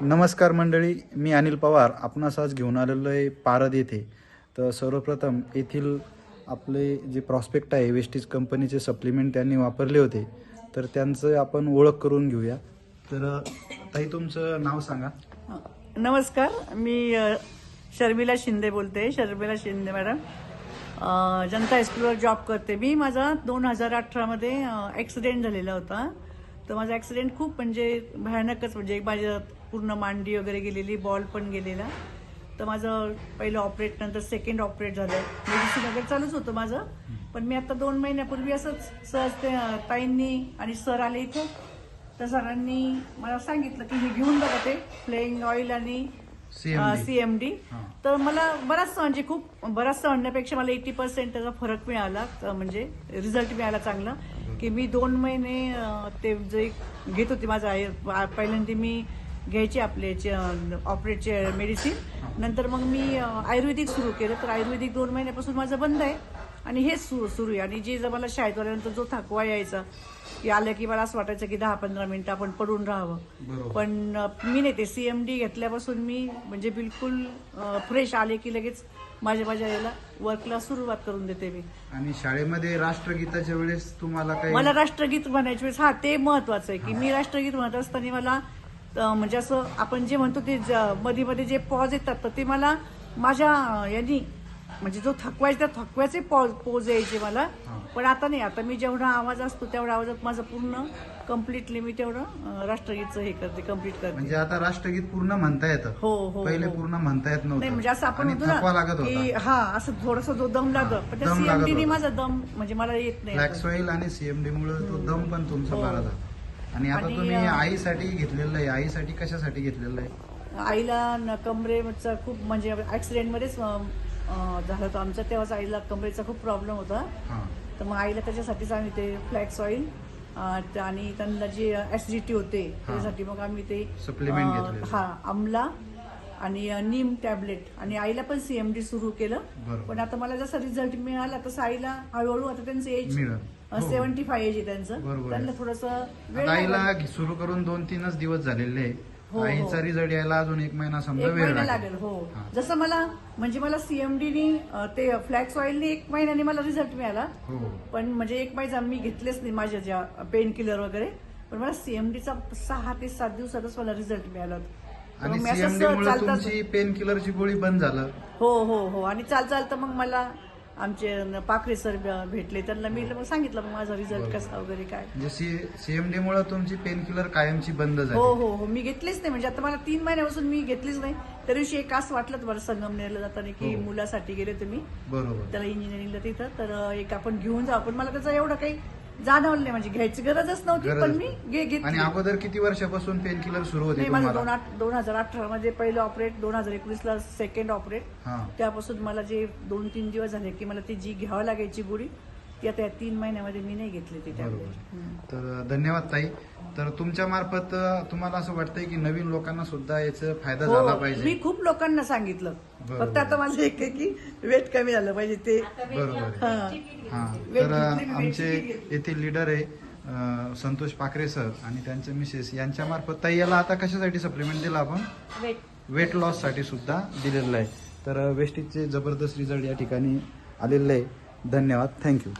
नमस्कार मंडळी मी अनिल पवार. आपणास आज घेऊन आलेलो आहे पारद येथे. तर सर्वप्रथम येथील आपले जे प्रॉस्पेक्ट आहे वेस्टीज कंपनीचे सप्लिमेंट त्यांनी वापरले होते. तर त्यांचं आपण ओळख करून घेऊया. तर ताई तुमचं नाव सांगा. नमस्कार. मी शर्मिला शिंदे बोलते. शर्मिला शिंदे मॅडम. जनता हायस्कूलवर जॉब करते. मी माझा दोन हजार अठरामध्ये ॲक्सिडेंट झालेला होता. तर माझा ॲक्सिडेंट खूप म्हणजे भयानकच म्हणजे माझ्या पूर्ण मांडी वगैरे गेलेली बॉल पण गेलेला. तर माझं पहिलं ऑपरेट नंतर सेकंड ऑपरेट झालं. मेडिसिन वगैरे चालूच होतं माझं. पण मी आता दोन महिन्यापूर्वी असंच सहज ते ताईंनी आणि सर आले इथं. तर सरांनी मला सांगितलं की हे घेऊन बघा ते फ्लेइंग ऑइल आणि CMD. सीएमडी हा. तर मला बराचसा म्हणजे खूप बराचसा आणण्यापेक्षा मला एटी पर्सेंट त्याचा फरक मिळाला. म्हणजे रिझल्ट मिळाला चांगला. की मी दोन महिने ते जे घेत होते माझं आय- पहिल्यांदा मी घ्यायचे आपले ऑपरेटचे मेडिसिन. नंतर मग मी आयुर्वेदिक सुरू केलं. तर आयुर्वेदिक दोन महिन्यापासून माझं बंद आहे. आणि हेच सुरू सुरू आहे. आणि जे जर मला शाळेत आल्यानंतर जो थकवा यायचा की आलं की मला असं वाटायचं की दहा पंधरा मिनिटं आपण पडून राहावं. पण मी नाही ते सीएमडी घेतल्यापासून मी म्हणजे बिलकुल फ्रेश आले की लगेच माझ्या माझ्या याला वर्कला सुरुवात करून देते मी. आणि शाळेमध्ये राष्ट्रगीताच्या वेळेस तुम्हाला काही मला राष्ट्रगीत म्हणायच्या वेळेस हा ते महत्वाचं आहे की मी राष्ट्रगीत म्हणत असताना मला म्हणजे असं आपण जे म्हणतो ते मध्ये मध्ये जे पॉज येतात तर ते मला माझ्या यांनी म्हणजे जो थकवा आहे त्या थकव्याचे पॉज पोज यायचे मला. पण आता नाही. आता मी जेवढा आवाज असतो तेवढा आवाजात माझं पूर्ण कम्प्लिटली मी तेवढं राष्ट्रगीतचं हे करते कंप्लीट करते. म्हणजे आता राष्ट्रगीत पूर्ण म्हणता येतं. हो हो पहिले हो. पूर्ण म्हणता येत नाही म्हणजे असं आपण आणि म्हणतो थकवा ना लागत की होता हा असं थोडस जो दम लागत. पण त्या दम लागत सीएमडीने होता. माझा दम म्हणजे मला येत नाही आता. आणि सीएमडी मुळे तो दम पण तुमचा हो. बारा आणि आता आणि, तुम्ही अं, आईसाठी घेतलेलं आहे. आईसाठी कशासाठी घेतलेलं आहे? आईला न- कमरेचा खूप म्हणजे ऍक्सिडेंट मध्येच अं, झालं होतं आमचं तेव्हाच आईला कमरेचा खूप प्रॉब्लेम होता तर मग आईला त्याच्यासाठीच आम्ही ते फ्लॅक्स ऑइल आणि त्यांना जे ऍसिडिटी होते त्याच्यासाठी मग आम्ही ते. हा आमला आणि नीम टॅबलेट आणि आईला पण सीएमडी सुरू केलं. पण आता मला जसा रिझल्ट मिळाला तसं आईला हळूहळू आता त्यांचं एज. सेव्हन्टी फाय एज आहे त्यांचं. त्यांना थोडस. आईला सुरू करून दोन तीनच दिवस झालेले हो, हो. आईचा रिझल्ट यायला अजून एक महिना समजा एक वेळ महिना लागेल. हो. हा. जसं मला म्हणजे मला सीएमडीनी ते फ्लॅक्स ऑइलनी एक महिन्याने मला रिझल्ट मिळाला. हो. पण म्हणजे एक महिना मी घेतलेच नाही माझ्या ज्या पेन किलर वगैरे. पण मला सीएमडीचा सहा ते सात दिवसातच मला रिझल्ट मिळाला. होता. आणि मग मी असं सीएमडी सहज मुळे चालताच- तुमची पेन किलरची गोळी बंद झालं. हो हो हो. आणि चाल चालतं मग मला आमचे पाखरे सर भेटले. त्यांना मी मग सांगितलं मग माझा रिझल्ट कसा वगैरे काय? म्हणजे सीएमडी मुळे तुमची पेन किलर कायमची बंद हो झाली. हो हो मी घेतलीच नाही. म्हणजे आता मला तीन महिन्यापासून मी घेतलीच नाही. त्या दिवशी एक असं वाटलं मला संगमनेरला जाताना की हो. मुलासाठी गेले तुम्ही बरोबर. त्याला इंजिनिअरिंगला तिथं. तर एक आपण घेऊन जाऊ. पण मला त्याचं एवढं काही जाणवलं नाही म्हणजे घ्यायची गरजच नव्हती गरज- पण मी घे- घेतली. आणि अगोदर किती वर्षापासून पेन किलर सुरू होते नाही माझं दोन तुम्हाला आठ दोन हजार अठरा मध्ये पहिलं ऑपरेट दोन हजार एकोणीस ला सेकंड ऑपरेट हा. त्यापासून मला जे दोन तीन दिवस झाले की मला ती जी घ्यावं लागायची गोळी ती आता या तीन महिन्यामध्ये मी नाही घेतली ती बरोबर. टॅबलेट तर धन्यवाद ताई. तर तुमच्या मार्फत तुम्हाला असं वाटतंय की नवीन लोकांना सुद्धा याचा फायदा झाला हो पाहिजे? मी खूप लोकांना सांगितलं. फक्त आता माझं एक आहे की वेट कमी झालं पाहिजे ते बरोबर. तर आमचे. येथील लीडर आहे संतोष पाखरे सर आणि त्यांचे मिसेस यांच्या मार्फत ताई याला आता कशासाठी सप्लिमेंट दिला आपण? वेट वेट लॉससाठी सुद्धा दिलेलं आहे. तर वेस्टीजचे जबरदस्त रिझल्ट या ठिकाणी आलेले आहे. धन्यवाद. थँक्यू